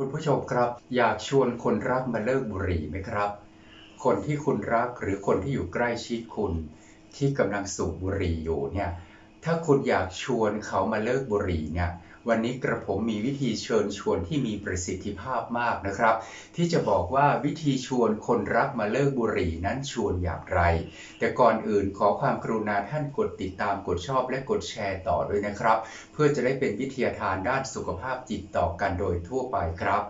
คุณผู้ชมครับ อยากชวนคนรักมาเลิกบุหรี่ไหมครับ คนที่คุณรักหรือคนที่อยู่ใกล้ชิดคุณ ที่กำลังสูบบุหรี่อยู่เนี่ยถ้าคุณอยากชวนเขามาเลิกบุหรี่เนี่ย วันนี้กระผมมีวิธีเชิญชวนที่มีประสิทธิภาพมากนะครับ ที่จะบอกว่าวิธีชวนคนรักมาเลิกบุหรี่นั้นชวนอย่างไร แต่ก่อนอื่นขอความกรุณาท่านกดติดตามกดชอบและกดแชร์ต่อด้วยนะครับ เพื่อจะได้เป็นวิทยาทานด้านสุขภาพจิตต่อกันโดยทั่วไปครับ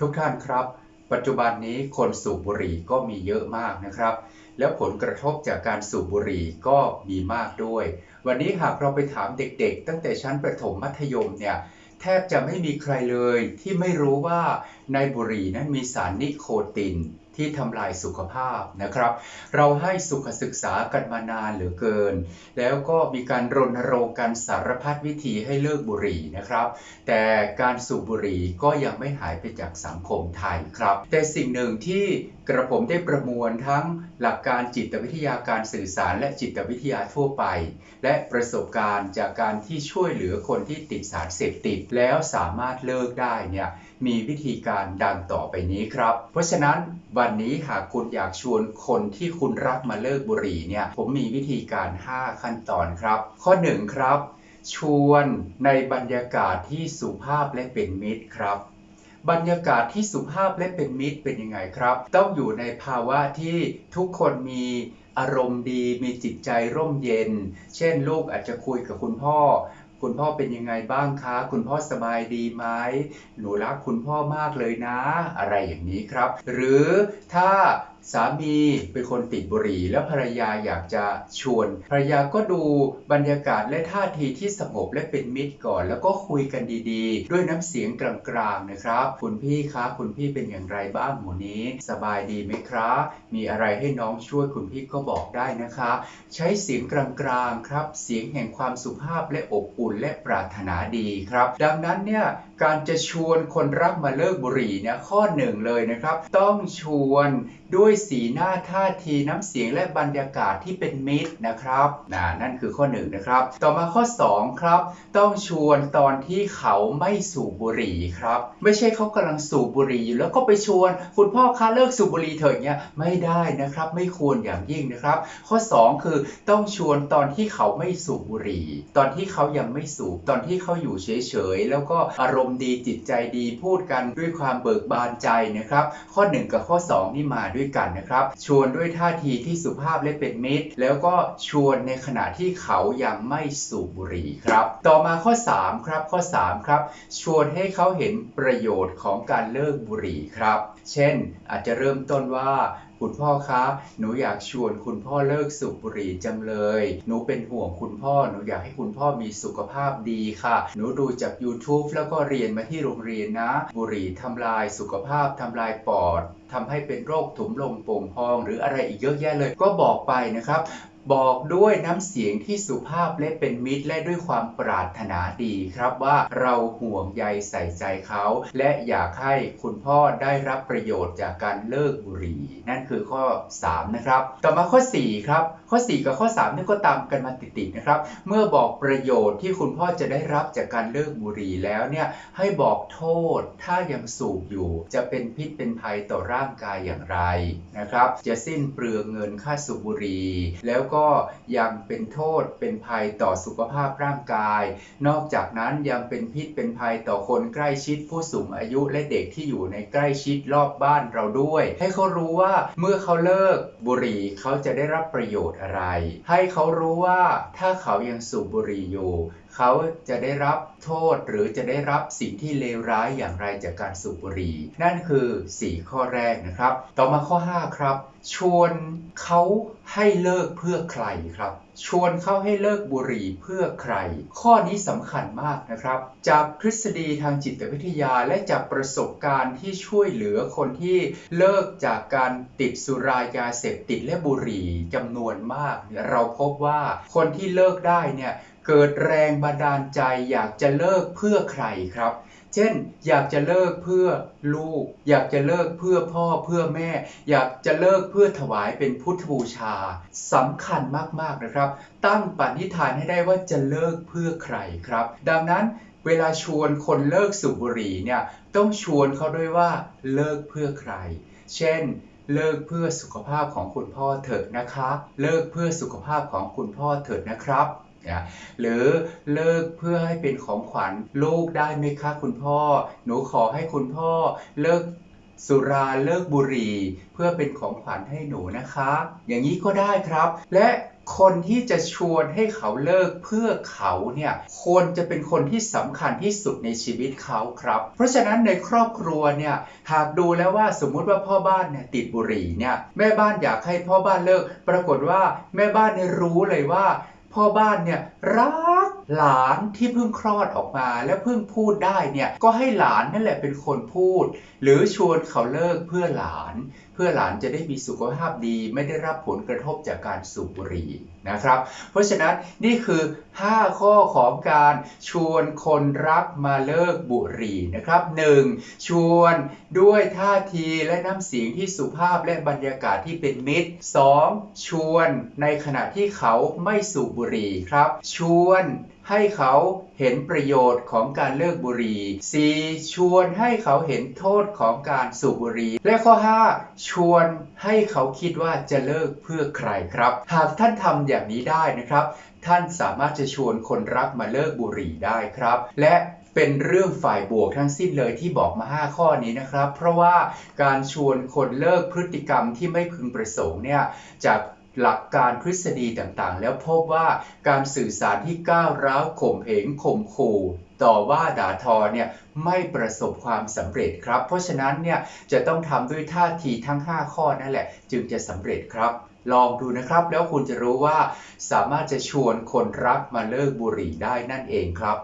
ทุกท่านครับ ปัจจุบันนี้คนสูบบุหรี่ก็มีเยอะมากนะครับ แล้วผลกระทบจากการสูบบุหรี่ก็มีมากด้วย วันนี้หากเราไปถามเด็กๆ ตั้งแต่ชั้นประถมมัธยมเนี่ยแทบจะไม่มีใครเลยที่ไม่รู้ว่าในบุหรี่นั้นมีสารนิโคติน ที่ทำลายสุขภาพนะครับ เราให้สุขศึกษากันมานานเหลือเกิน แล้วก็มีการรณรงค์กันสารพัดวิธีให้เลิกบุหรี่นะครับ แต่การสูบบุหรี่ก็ยังไม่หายไปจากสังคมไทยครับ แต่สิ่งหนึ่งที่กระผมได้ประมวลทั้งหลักการจิตวิทยาการสื่อสารและจิตวิทยาทั่วไป และประสบการณ์จากการที่ช่วยเหลือคนที่ติดสารเสพติดแล้วสามารถเลิกได้เนี่ย มีวิธีการดังต่อไปนี้ครับ เพราะฉะนั้นวันนี้หากคุณอยากชวนคนที่คุณรักมาเลิกบุหรี่เนี่ยผมมีวิธีการ 5 ขั้นตอนครับ ข้อ 1 ครับ ชวนในบรรยากาศที่สุภาพและเป็นมิตรครับบรรยากาศที่สุภาพและเป็นมิตรเป็นยังไงครับ ต้องอยู่ในภาวะที่ทุกคนมีอารมณ์ดีมีจิตใจร่มเย็น เช่น ลูกอาจจะคุยกับคุณพ่อ คุณพ่อเป็นยังไงบ้างคะ คุณพ่อสบายดีไหมหนูรักคุณพ่อมากเลยนะ อะไรอย่างนี้ครับ หรือถ้าสามีเป็นคนติดบุหรี่ แล้วภรรยาอยากจะชวน ภรรยาก็ดูบรรยากาศและท่าทีที่สงบและเป็นมิตรก่อน แล้วก็คุยกันดีๆ ด้วยน้ำเสียงกลางๆนะครับ คุณพี่คะคุณพี่เป็นอย่างไรบ้างหมูนี้ สบายดีไหมครับ มีอะไรให้น้องช่วยคุณพี่ก็บอกได้นะคะ ใช้เสียงกลางๆครับ เสียงแห่งความสุภาพและอบอุ่นและปรารถนาดีครับ ดังนั้นเนี่ยการจะชวนคนรักมาเลิกบุหรี่เนี่ยข้อหนึ่งเลยนะครับ ต้องชวนด้วยสีหน้าท่าทีน้ำเสียงและบรรยากาศที่เป็นมิตรนะครับนะนั่นคือข้อหนึ่งนะครับ ต่อมาข้อสองครับ ต้องชวนตอนที่เขาไม่สูบบุหรี่ครับ ไม่ใช่เขากำลังสูบบุหรี่อยู่แล้วก็ไปชวน คุณพ่อคะเลิกสูบบุหรี่เถอะเนี่ยไม่ได้นะครับ ไม่ควรอย่างยิ่งนะครับ ข้อ 2 คือต้องชวนตอนที่เขาไม่สูบบุหรี่ ตอนที่เขายังไม่สูบตอนที่เขาอยู่เฉยๆแล้วก็อารมณ์ดีจิตใจดีพูดกันด้วยความเบิกบานใจนะครับ ข้อ 1 กับข้อ 2 นี่มาด้วยกันนะครับ ชวนด้วยท่าทีที่สุภาพและเป็นมิตร แล้วก็ชวนในขณะที่เขายังไม่สูบบุหรี่ครับ ต่อมาข้อ 3 ครับ ข้อ 3 ครับ ชวนให้เขาเห็นประโยชน์ของการเลิกบุหรี่ครับ เช่น อาจจะเริ่มต้นว่าคุณพ่อคะ หนูอยากชวนคุณพ่อเลิกสูบบุหรี่จังเลย หนูเป็นห่วงคุณพ่อ หนูอยากให้คุณพ่อมีสุขภาพดีค่ะ หนูดูจาก YouTube แล้วก็เรียนมาที่โรงเรียนนะ บุหรี่ทำลายสุขภาพทำลายปอด ทำให้เป็นโรคถุงลมโป่งพอง หรืออะไรอีกเยอะแยะเลย ก็บอกไปนะครับ บอกด้วยน้ำเสียงที่สุภาพและเป็นมิตร และด้วยความปรารถนาดีครับว่าเราห่วงใยใส่ใจเขา และอยากให้คุณพ่อได้รับประโยชน์จากการเลิกบุหรี่ นั่นคือข้อ 3 นะครับ ต่อมาข้อ 4 ครับ ข้อ 4 กับข้อ3นี่ก็ตามกันมาติดๆนะครับ เมื่อบอกประโยชน์ที่คุณพ่อจะได้รับจากการเลิกบุหรี่แล้วเนี่ยให้บอกโทษถ้ายังสูบอยู่ จะเป็นพิษเป็นภัยต่อร่าร่างกายอย่างไรนะครับ จะสิ้นเปลืองเงินค่าสูบบุหรี่แล้วก็ยังเป็นโทษเป็นภัยต่อสุขภาพร่างกาย นอกจากนั้นยังเป็นพิษเป็นภัยต่อคนใกล้ชิดผู้สูงอายุและเด็กที่อยู่ในใกล้ชิดรอบบ้านเราด้วย ให้เขารู้ว่าเมื่อเขาเลิกบุหรี่เขาจะได้รับประโยชน์อะไร ให้เขารู้ว่าถ้าเขายังสูบบุหรี่อยู่เขาจะได้รับโทษหรือจะได้รับสิ่งที่เลวร้ายอย่างไรจากการสูบบุหรี่นั่นคือ 4 ข้อแรกนะครับ ต่อมาข้อ 5 ครับ ชวนเขาให้เลิกเพื่อใครครับ ชวนเขาให้เลิกบุหรี่เพื่อใคร ข้อนี้สำคัญมากนะครับ จากทฤษฎีทางจิตวิทยาและจากประสบการณ์ที่ช่วยเหลือคนที่เลิกจากการติดสุรายาเสพติดและบุหรี่จำนวนมากเนี่ยเราพบว่าคนที่เลิกได้เนี่ย เกิดแรงบันดาลใจอยากจะเลิกเพื่อใครครับ เช่น อยากจะเลิกเพื่อลูก อยากจะเลิกเพื่อพ่อเพื่อแม่ อยากจะเลิกเพื่อถวายเป็นพุทธบูชาสำคัญมากๆนะครับ ตั้งปณิธานให้ได้ว่าจะเลิกเพื่อใครครับ ดังนั้นเวลาชวนคนเลิกสูบบุหรี่เนี่ยต้องชวนเขาด้วยว่าเลิกเพื่อใคร เช่นเลิกเพื่อสุขภาพของคุณพ่อเถิดนะคะ เลิกเพื่อสุขภาพของคุณพ่อเถิดนะครับ นะหรือเลิกเพื่อให้เป็นของขวัญลูกได้ไหมคะคุณพ่อ หนูขอให้คุณพ่อเลิกสุราเลิกบุหรี่ เพื่อเป็นของขวัญให้หนูนะคะ อย่างนี้ก็ได้ครับ และคนที่จะชวนให้เขาเลิกเพื่อเขาเนี่ยควรจะเป็นคนที่สำคัญที่สุดในชีวิตเขาครับ เพราะฉะนั้นในครอบครัวเนี่ยหากดูแล้วว่าสมมุติว่าพ่อบ้านเนี่ยติดบุหรี่เนี่ยแม่บ้านอยากให้พ่อบ้านเลิก ปรากฏว่าแม่บ้านเนี่ยรู้เลยว่า พ่อบ้านเนี่ยรัก หลานที่เพิ่งคลอดออกมาและเพิ่งพูดได้เนี่ยก็ให้หลานนั่นแหละเป็นคนพูด หรือชวนเขาเลิกเพื่อหลาน เพื่อหลานจะได้มีสุขภาพดี ไม่ได้รับผลกระทบจากการสูบบุหรี่นะครับ เพราะฉะนั้นนี่คือ 5 ข้อของการชวนคนรักมาเลิกบุหรี่นะครับ 1. ชวนด้วยท่าทีและน้ำเสียงที่สุภาพและบรรยากาศที่เป็นมิตร 2. ชวนในขณะที่เขาไม่สูบบุหรี่ครับ ชวน ให้เขาเห็นประโยชน์ของการเลิกบุหรี่ 4. ชวนให้เขาเห็นโทษของการสูบบุหรี่ และข้อ 5 ชวนให้เขาคิดว่าจะเลิกเพื่อใครครับ หากท่านทำอย่างนี้ได้นะครับ ท่านสามารถจะชวนคนรักมาเลิกบุหรี่ได้ครับ และเป็นเรื่องฝ่ายบวกทั้งสิ้นเลยที่บอกมา 5 ข้อนี้นะครับ เพราะว่าการชวนคนเลิกพฤติกรรมที่ไม่พึงประสงค์เนี่ยจาก หลักการทฤษฎีต่างๆ แล้วพบว่าการสื่อสารที่ก้าวร้าวข่มเหงข่มขู่ต่อว่าด่าทอเนี่ยไม่ประสบความสำเร็จครับ เพราะฉะนั้นเนี่ยจะต้องทำด้วยท่าทีทั้ง 5 ข้อนั่นแหละ จึงจะสำเร็จครับ ลองดูนะครับ แล้วคุณจะรู้ว่าสามารถจะชวนคนรักมาเลิกบุหรี่ได้นั่นเองครับ